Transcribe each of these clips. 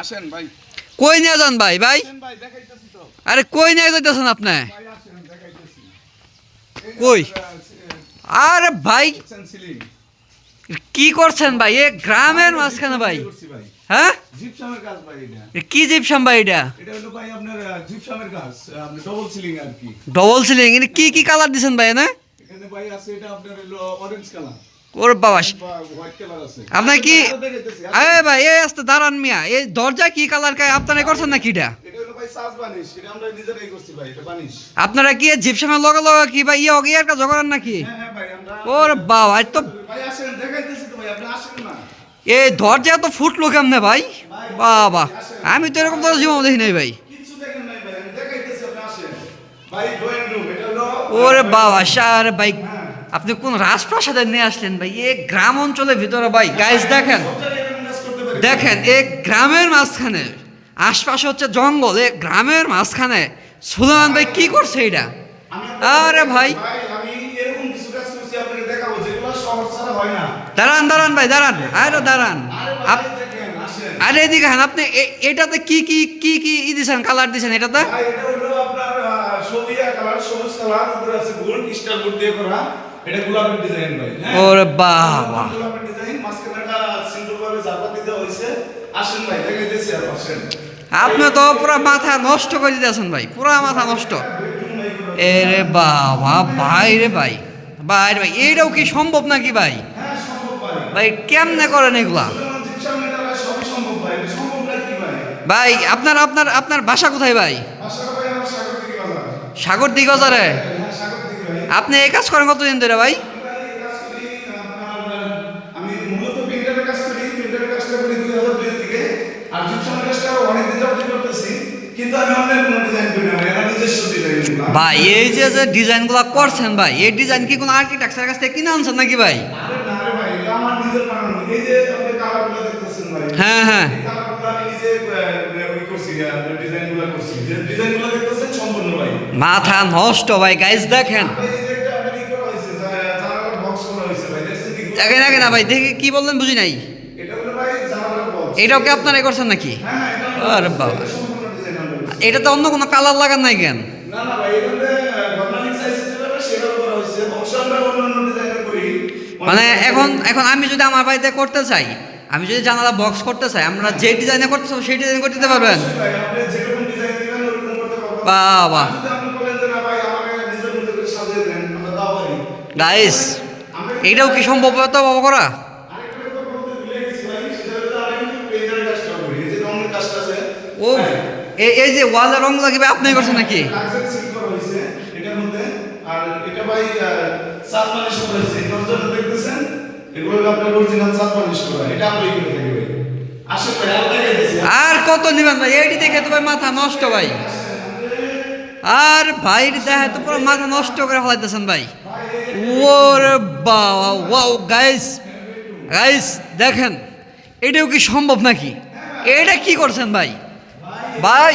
আসেন ভাই। কই নিয়ে যান ভাই? ভাই? আরে কই নিয়ে যাইতেছেন আপনি? কই? আরে ভাই। কি করছেন ভাই? এ গ্রামের মাঝখানে ভাই। হ্যাঁ? কি জিপসাম ভাই এটা? ডবল সিলিং কি। কি কি কালার দিছেন ভাই না এখানে ভাই আছে এটা আপনার অরেঞ্জ কালার ওর বাবা আপনার কি আরও আরে ভাই এই আসতে দাঁড়ান মিয়া এই দরজা কি কালার কায় আপনারা করছেন না কিটা আপনারা কি জিপসামের লগে লগে কি ভাই ইয়ে ইয়ার কাজ করেন নাকি? হ্যাঁ হ্যাঁ ওর বাবা তো তো এই দরজা তো ফুটলো কেমনে ভাই? বাবা আমি তো এরকম দরজা জীবন দেখি নাই ভাই। ওরে বাবা সার ভাই আপনি কোন রাজপ্রাসাদে নিয়ে আসলেন ভাই? এ গ্রাম অঞ্চলের ভিতরে ভাই গাইজ দেখেন। দেখেন, এ গ্রামের মাঝখানে, আশপাশে হচ্ছে জঙ্গল, এ গ্রামের মাঝখানে। সুলেমান ভাই কি করছে এটা? আরে ভাই। দাঁড়ান দাঁড়ান ভাই, দাঁড়ান। আরে দাঁড়ান। আরে এদিকে হ্যাঁ আপনি এটাতে কি কি কি কি ই দিছেন কালার দিছেন এটাতে? সবুজ কালার উপরে আছে গোল্ড স্টার দিয়ে করা। এটা গোলাপের ডিজাইন ভাই হ্যাঁ? ওরে বাবা। গোলাপের ডিজাইন মাঝখানে একটা সিম্পল ভাবে জারবা দিতে হয়েছে। আসেন ভাই দেখাইতেছি আর আসেন। আপনি তো পুরো মাথা নষ্ট করে দিতেছেন ভাই পুরো মাথা নষ্ট। এ রে বাবা ভাই রে ভাই ভাই রে ভাই এইটাও কি সম্ভব নাকি ভাই? হ্যাঁ ভাই। কেমনে করেন এগুলা? ভাই আপনার আপনার আপনার বাসা কোথায় ভাই? সাগর দিগজারে হ্যাঁ সাগর দিকে ভাই আপনি এই কাজ করেন কতদিন ধরে ভাই? ভাই এই যে যে ডিজাইনগুলো করছেন ভাই এই ডিজাইন কি কোনো আর্কিটেকচারের কাছ থেকে কিনে আনছেন নাকি ভাই? হ্যাঁ হ্যাঁ। নিজে ওই করছি ডিজাইনগুলো করছি যে ডিজাইনগুলো দেখতেছেন সম্পূর্ণ ভাই। মাথা নষ্ট ভাই গাইজ দেখেন। আপনার দেখেন দেখেন না ভাই দেখে কি বললেন বুঝি নাই। এটাও কি আপনারাই করছেন নাকি? হ্যাঁ এটা আরে বাবা। এটা তো অন্য কোনো কালার লাগান নাই কেন? মানে এখন এখন আমি যদি আমার বাড়িতে করতে চাই আমি যদি জানালা বক্স করতে চাই, আমরা যে ডিজাইনে করতে চাই সেই ডিজাইন করতে দিতে পারবেন? বাবা। করে গাইস এইটাও কি সম্ভব তো বাবা করা? করি ও এই যে ওয়ালে রং লাগিবে আপনি করছেন নাকি? করা আর এটা ভাই সাত মালিশ করা হয়েছে দরজাটা দেখতেছেন এগুলো হলো আপনার অরিজিনাল এটা আপনি করে থাকি ভাই। আর আর কত নিবেন ভাই? এইটি দেখে তো ভাই মাথা নষ্ট ভাই। আর ভাই দেখে তো পুরো মাথা নষ্ট করে ফেলাইতেছেন ভাই। ওর বাবা, ওয়াও গাইস গাইস দেখেন, এটাও কি সম্ভব নাকি? এটা কি করছেন ভাই? ভাই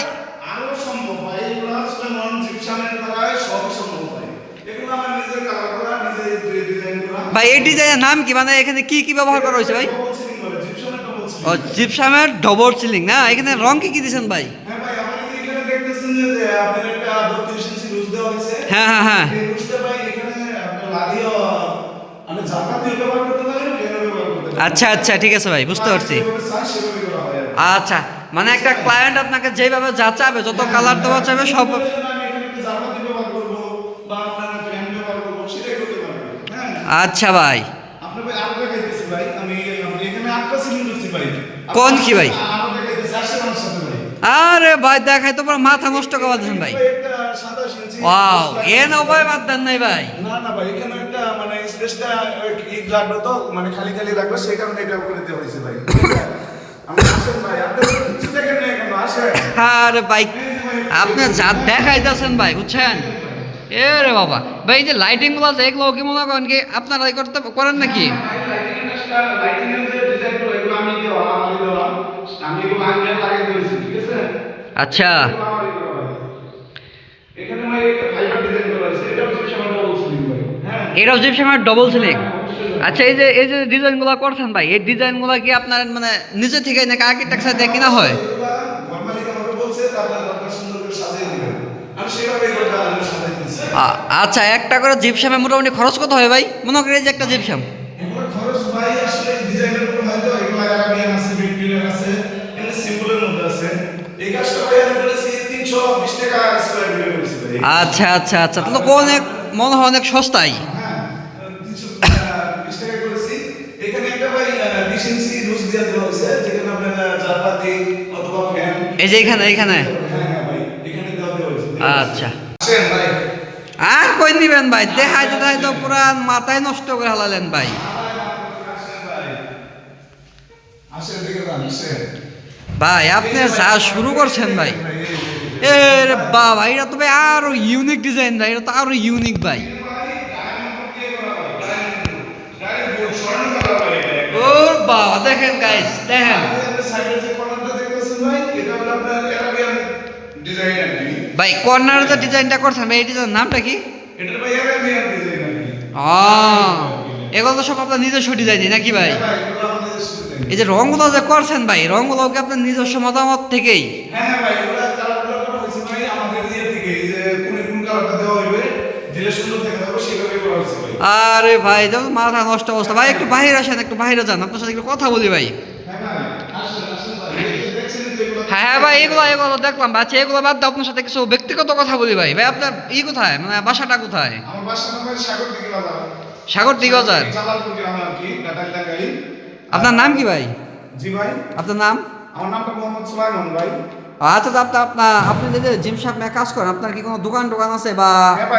আরও সম্ভব ভাই এগুলো আসলে নন জিপসামের দ্বারা সব সম্ভব ভাই এগুলো আমার নিজের কালার করা নিজে ডিজাইন করা ভাই এই ডিজাইনের নাম কি? মানে এখানে কি কি ব্যবহার করা হয়েছে ভাই? ও জিপসামের ডবল সিলিং না? এখানে রং কি কি দিয়েছেন ভাই? হ্যাঁ ভাই আপনি যে এখানে দেখতেছেন যে যে আপনার একটা 32 ইঞ্চি লুজ দেওয়া হয়েছে। হ্যাঁ হ্যাঁ হ্যাঁ। পারেন আচ্ছা আচ্ছা ঠিক আছে ভাই বুঝতে পারছি। আচ্ছা মানে একটা ক্লায়েন্ট আপনাকে যেভাবে যা চাবে যত কালার দেওয়া চাবে সব করছি ভাই। কোন কি ভাই? আরও ভাই। দেখাই তো পুরো মাথা নষ্ট করে দিয়েছেন ভাই। একটা 27 ওয়াও এ না বাদ দেন নাই ভাই। না না ভাই এখানে একটা মানে স্পেসটা ঈদ লাগবে তো মানে খালি খালি লাগবে সেই কারণে এটা করে দেওয়া হয়েছে ভাই। আরে ভাই আপনি যা দেখাইতেছেন ভাই বুঝছেন? এ রে বাবা। ভাই এই যে লাইটিংগুলো আছে এগুলো কি মনে করেন কি আপনারা করতে করেন নাকি? লাইটিং কাজটা লাইটিং এর যে ডিজাইনগুলো এগুলো আমি দেওয়া আমারই দেওয়া। আমি এগুলো আগে লাগিয়ে দিয়েছি ঠিক আছে? আচ্ছা। ডিজাইন হ্যাঁ। এটাও জিপসামের ডবল সিলিং আচ্ছা এই যে এই যে ডিজাইনগুলো করছেন ভাই এই ডিজাইনগুলো কি আপনার মানে নিজে থেকে নাকি আর্কিটেকচার দিয়ে কিনা হয়? আমি সেভাবে এটা আমি সাজিয়ে দিচ্ছি আ- আচ্ছা একটা করে জিপসামে মোটামুটি খরচ কত হয় ভাই? মনে করি যে একটা জিপসাম আচ্ছা আচ্ছা আচ্ছা তাহলে অনেক মনে হয় অনেক সস্তাই হ্যাঁ এই যে এখানে এখানে। হ্যাঁ আচ্ছা। কই নিবেন ভাই? দেখাইতে দেখাইতে পুরা মাথায় নষ্ট করে হালালেন ভাই। ভাই আপনি যা শুরু করছেন ভাই। এ রে বাবা এটা তো ভাই আরও ইউনিক ডিজাইন ভাই এটা তো আরও ইউনিক ভাই। ও বাবা দেখেন গাইস দেখেন। ভাই কর্নার যে ডিজাইনটা করছেন ভাই এই ডিজাইনের নামটা কি? এগুলো তো সব আপনার নিজস্ব ডিজাইন নাকি ভাই? এই যে রঙগুলো যে করছেন ভাই রঙগুলো কি আপনার নিজস্ব মতামত থেকেই? আরে ভাই যেমন মাথা নষ্ট অবস্থা। ভাই একটু বাইরে আসেন একটু বাইরে যান আপনার সাথে একটু কথা বলি ভাই। হ্যাঁ হ্যাঁ ভাই এগুলো এগুলো দেখলাম আচ্ছা এগুলো বাদ দাও আপনার সাথে কিছু ব্যক্তিগত কথা বলি ভাই। ভাই আপনার ই কোথায়? মানে বাসাটা কোথায়? সাগর দিকে বাজার। আপনার নাম কি ভাই? জি ভাই। আপনার নাম? আমার নামটা মোহাম্মদ সুলাইমান ভাই। আচ্ছা আপনার আপনি যে জিম সাহেব কাজ করেন আপনার কি কোনো দোকান টোকান আছে বা হ্যাঁ